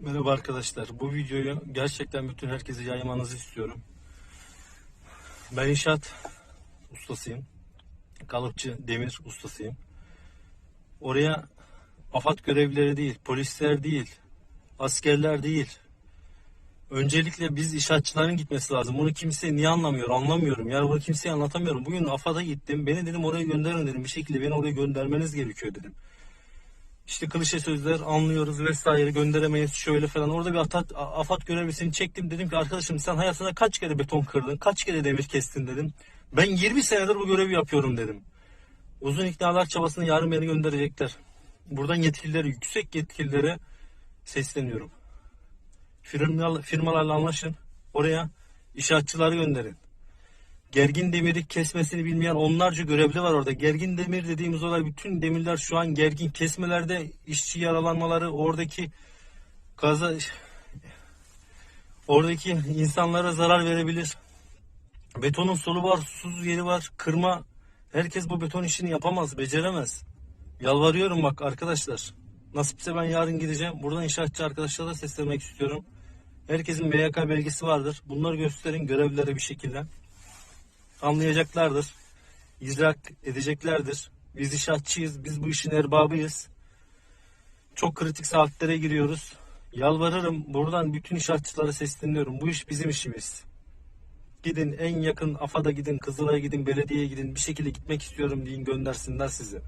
Merhaba arkadaşlar. Bu videoyu gerçekten bütün herkese yaymanızı istiyorum. Ben inşaat ustasıyım. Kalıpçı, demir ustasıyım. Oraya AFAD görevlileri değil, polisler değil, askerler değil. Öncelikle biz inşaatçıların gitmesi lazım. Bunu kimse niye anlamıyor? Anlamıyorum. Yani bunu kimseye anlatamıyorum. Bugün AFAD'a gittim. Beni dedim oraya gönderin dedim. Bir şekilde beni oraya göndermeniz gerekiyor dedim. İşte klişe sözler anlıyoruz vesaire gönderemeyiz şöyle falan. Orada bir AFAD, AFAD görevlisini çektim. Dedim ki arkadaşım sen hayatında kaç kere beton kırdın, kaç kere demir kestin dedim. Ben 20 senedir bu görevi yapıyorum dedim. Uzun iknalar çabasını yarın beni gönderecekler. Buradan yetkililere, yüksek yetkililere sesleniyorum. Firmalarla anlaşın. Oraya inşaatçıları gönderin. Gergin demiri kesmesini bilmeyen onlarca görevli var orada. Gergin demir dediğimiz olay bütün demirler şu an gergin kesmelerde işçi yaralanmaları oradaki gaza oradaki insanlara zarar verebilir. Betonun solu var, susuz yeri var. Kırma herkes bu beton işini yapamaz, beceremez. Yalvarıyorum bak arkadaşlar. Nasipse ben yarın gideceğim. Buradan inşaatçı arkadaşlara seslenmek istiyorum. Herkesin MYK belgesi vardır. Bunları gösterin görevlilere bir şekilde anlayacaklardır. İdrak edeceklerdir. Biz inşaatçıyız, biz bu işin erbabıyız. Çok kritik saatlere giriyoruz. Yalvarırım buradan bütün inşaatçılara sesleniyorum. Bu iş bizim işimiz. Gidin en yakın AFAD'a gidin, Kızılay'a gidin, belediyeye gidin. Bir şekilde gitmek istiyorum deyin göndersinler sizi.